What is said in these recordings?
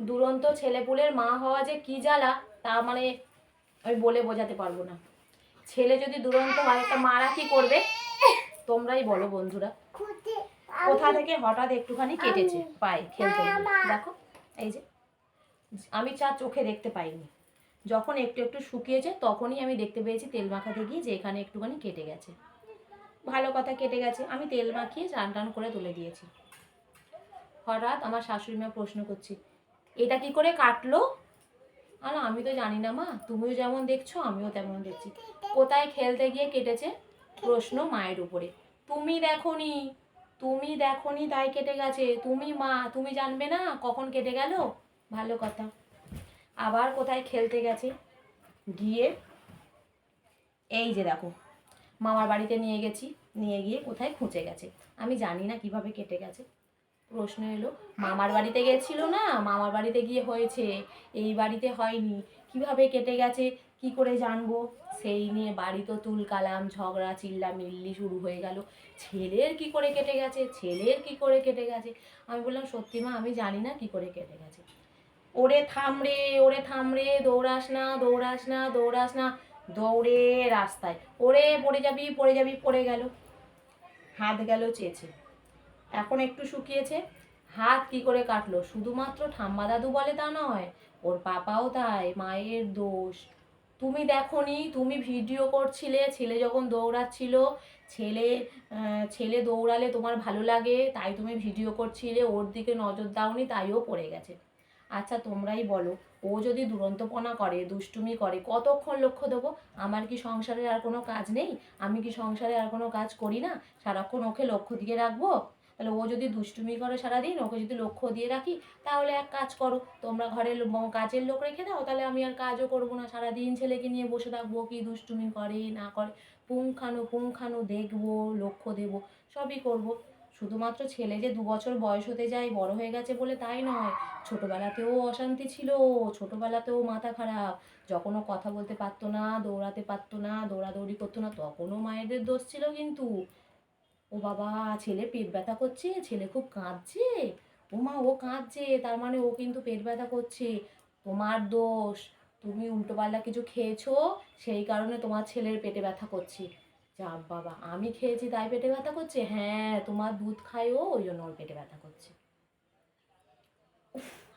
দুরন্ত ছেলেপুলের মা হওয়া যে কি জ্বালা, তা মানে আমি বলে বোঝাতে পারব না। ছেলে যদি দুরন্ত হয়, তা মারা কি করবে? তোমরাই বলো বন্ধুরা। কোথা থেকে হঠাৎ একটুখানি কেটেছে? পায়ে খেলতে দেখো, এই যে, আমি চা চোখে দেখতে পাইনি। যখন একটু একটু শুকিয়েছে, তখনই আমি দেখতে পেয়েছি তেল মাখাতে গিয়ে যে এখানে একটুখানি কেটে গেছে। ভালো কথা, কেটে গেছে। আমি তেল মাখিয়ে চান টান করে তুলে দিয়েছি। হঠাৎ আমার শাশুড়ি মা প্রশ্ন করছি এটা কি করে কাটলো? আর আমি তো জানি না মা, তুমিও যেমন দেখছ, আমিও তেমন দেখছি। কোথায় খেলতে গিয়ে কেটেছে? প্রশ্ন মায়ের উপরে। তুমি দেখোনি তুমি দেখোনি তাই কেটে গেছে। তুমি মা, তুমি জানবে না কখন কেটে গেল? ভালো কথা। আবার কোথায় খেলতে গেছে? গিয়ে এই যে দেখো, মামার বাড়িতে নিয়ে গেছি, নিয়ে গিয়ে কোথায় খুঁচে গেছে? আমি জানি না কীভাবে কেটে গেছে। প্রশ্ন এলো, মামার বাড়িতে গেছিল না? মামার বাড়িতে গিয়ে হয়েছে। এই বাড়িতে হয়নি। কীভাবে কেটে গেছে? কি করে জানব? সেই নিয়ে বাড়ি তো তুলকালাম, ঝগড়া চিল্লা মিল্লি শুরু হয়ে গেল। ছেলের কি করে কেটে গেছে? ছেলের কি করে কেটে গেছে? আমি বললাম, সত্যি মা, আমি জানি না কি করে কেটে গেছে। ওরে থাম রে, ওরে থাম রে, দৌড়াস না দৌড়াস না দৌড়াস না। দৌড়ে রাস্তায়। ওরে পড়ে যাবি পড়ে যাবি, পড়ে গেল। হাত গেল চেয়েছে এখন একটু শুকিয়েছে। হাত কি করে কাটলো? শুধুমাত্র ঠাম্মা দাদু বলে তা নয়, ওর পাপাও তাই, মায়ের দোষ। তুমি দেখোনি, তুমি ভিডিও করছিলে, ছেলে যখন দৌড়াচ্ছিল, ছেলে ছেলে দৌড়ালে তোমার ভালো লাগে, তাই তুমি ভিডিও করছিলে, ওর দিকে নজর দাওনি, তাইও পড়ে গেছে। আচ্ছা তোমরাই বলো, ও যদি দুরন্তপনা করে, দুষ্টুমি করে, কতক্ষণ লক্ষ্য দেবো? আমার কি সংসারে আর কোনো কাজ নেই? আমি কি সংসারে আর কোনো কাজ করি না? সারাক্ষণ ওকে লক্ষ্য দিয়ে রাখব? তাহলে ও যদি দুষ্টুমি করে সারাদিন, ওকে যদি লক্ষ্য দিয়ে রাখি, তাহলে এক কাজ করো, তোমরা ঘরের কাজের লোক রেখে দাও, তাহলে আমি আর কাজও করব না। সারাদিন ছেলেকে নিয়ে বসে থাকব কি দুষ্টুমি করে, না করে, পুঙ্খানু পুঙ্খানু দেখব, লক্ষ্য দেবো, সবই করব। শুধুমাত্র ছেলে যে দু বছর বয়স হতে যায়, বড় হয়ে গেছে বলে তাই নয়। ছোটোবেলাতেও অশান্তি ছিল, ছোটোবেলাতেও মাথা খারাপ। যখনও কথা বলতে পারতো না, দৌড়াতে পারতো না, দৌড়াদৌড়ি করতো না, তখনও মায়েদের দোষ ছিল কিন্তু। ও বাবা, ছেলে পেট ব্যথা করছে, ছেলে খুব কাঁদছে। ও মা, ও কাঁদছে, তার মানে ও কিন্তু পেট ব্যথা করছে। তোমার দোষ, তুমি উল্টোপাল্টা কিছু খেয়েছো, সেই কারণে তোমার ছেলের পেটে ব্যথা করছে। যা বাবা, আমি খেয়েছি, তাই পেটে ব্যথা করছে? হ্যাঁ তোমার দুধ খায় ও ওই জন্য ওর পেটে ব্যথা করছে।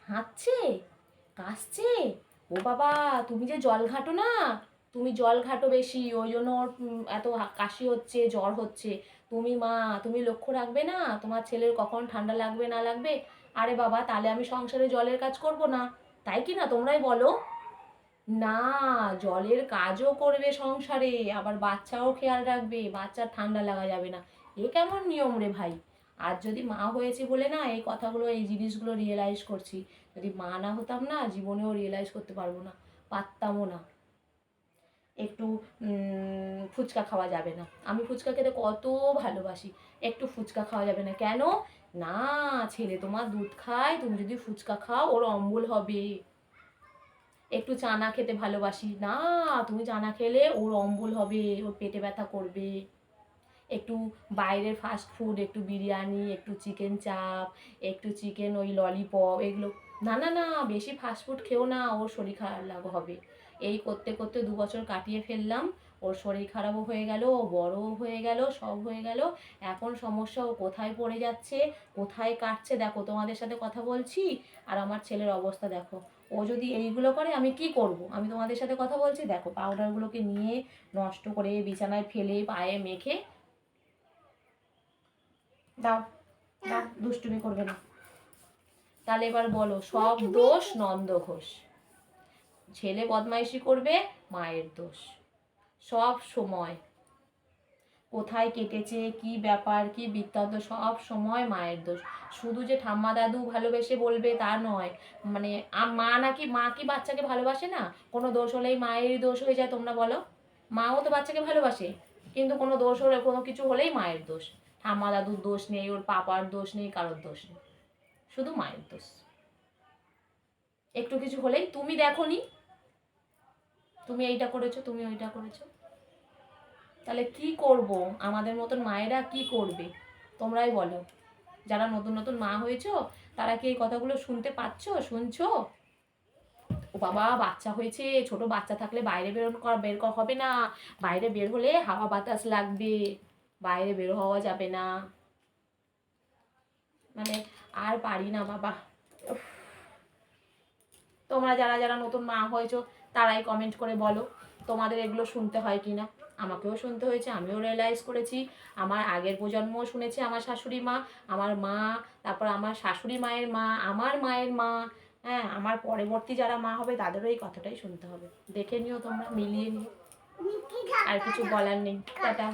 হাঁচছে কাশছে। ও বাবা, তুমি যে জল ঘাটো না তুমি জল ঘাটো বেশি, ওই জন্য ওর এত কাশি হচ্ছে, জ্বর হচ্ছে। তুমি মা, তুমি লক্ষ্য রাখবে না? তোমার ছেলের কখন ঠান্ডা লাগবে, না লাগবে? আরে বাবা, তাহলে আমি সংসারে জলের কাজ করব না। তাই কি না তোমরাই বলো? না, জলের কাজও করবে সংসারে, আবার বাচ্চাও খেয়াল রাখবে, বাচ্চার ঠান্ডা লাগা যাবে না। এ কেমন নিয়ম রে ভাই? আর যদি মা হয়েছে বলে না, এই কথাগুলো, এই জিনিসগুলো রিয়েলাইজ করছি। যদি মা না হতাম না, জীবনেও রিয়েলাইজ করতে পারব না, পারতামও না। একটু ফুচকা খাওয়া যাবে না। আমি ফুচকা খেতে কত ভালোবাসি। একটু ফুচকা খাওয়া যাবে না। কেন? না, ছেলে, তোমার দুধ খায়, তুমি যদি ফুচকা খাও, ওর অম্বল হবে। একটু চানা খেতে ভালোবাসি। না, তুমি চানা খেলে ওর অম্বল হবে, ওর পেটে ব্যথা করবে। একটু বাইরের ফাস্ট ফুড একটু বিরিয়ানি, একটু চিকেন চাপ একটু চিকেন ওই ললিপপ এগুলো। না না না, বেশি ফাস্ট ফুড খেও না, ওর শরীর খারাপ হবে। এই করতে করতে দু বছর কাটিয়ে ফেললাম। ওর শরীর খারাপও হয়ে গেল ও বড়ও হয়ে গেল সব হয়ে গেল। এখন সমস্যা ও কোথায় পড়ে যাচ্ছে কোথায় কাটছে দেখো তোমাদের সাথে কথা বলছি। আর আমার ছেলের অবস্থা দেখো। ও যদি এইগুলো করে আমি কি করব? আমি তোমাদের সাথে কথা বলছি দেখো পাউডারগুলোকে নিয়ে নষ্ট করে বিছানায় ফেলে পায়ে মেখে দাও দাও দুষ্টুমি করবে না। তাহলে এবার বলো সব দোষ নন্দ ঘোষ। ছেলে বদমাইশি করবে, মায়ের দোষ। সব সময়। কোথায় কেটেছে, কি ব্যাপার, কি বৃত্তান্ত, সব সময় মায়ের দোষ। শুধু যে ঠাম্মা দাদু ভালোবেসে বলবে তা নয়। মানে মা নাকি, মা কি বাচ্চাকে ভালোবাসে না? কোনো দোষ হলেই মায়েরই দোষ হয়ে যায়, তোমরা বলো। মাও তো বাচ্চাকে ভালোবাসে, কিন্তু কোনো দোষ হলে, কোনো কিছু হলেই মায়ের দোষ। ঠাম্মা দাদুর দোষ নেই, ওর পাপার দোষ নেই, কারোর দোষ নেই। শুধু মায়ের দোষ। একটু কিছু হলেই, তুমি দেখোনি তুমি এইটা করেছ, তুমি ওইটা করেছ। তাহলে কি করব? আমাদের মতন মায়েরা কি করবে? তোমরাই বলো। যারা নতুন নতুন মা হয়েছো, তারা কি এই কথাগুলো শুনতে পাচ্ছ, শুনছো? ও বাবা, বাচ্চা হয়েছে, ছোট বাচ্চা থাকলে বাইরে বেরোনো করা বের করা হবে না। বাইরে বের হলে হাওয়া বাতাস লাগবে। বাইরে বের হওয়া যাবে না। মানে আর পারি না, বাবা। তোমরা যারা যারা নতুন মা হয়েছো, তারাই কমেন্ট করে বলো, তোমাদের এগুলো শুনতে হয় কি না আমাকেও শুনতে হয়েছে, আমিও রিয়েলাইজ করেছি। আমার আগের প্রজন্মও শুনেছে আমার শাশুড়ি মা, আমার মা, তারপর আমার শাশুড়ি মায়ের মা, আমার মায়ের মা হ্যাঁ আমার পরবর্তী যারা মা হবে, তাদেরও এই কথাটাই শুনতে হবে। দেখে নিও তোমরা, মিলিয়ে নিও। আর কিছু বলার নেই। টাটা।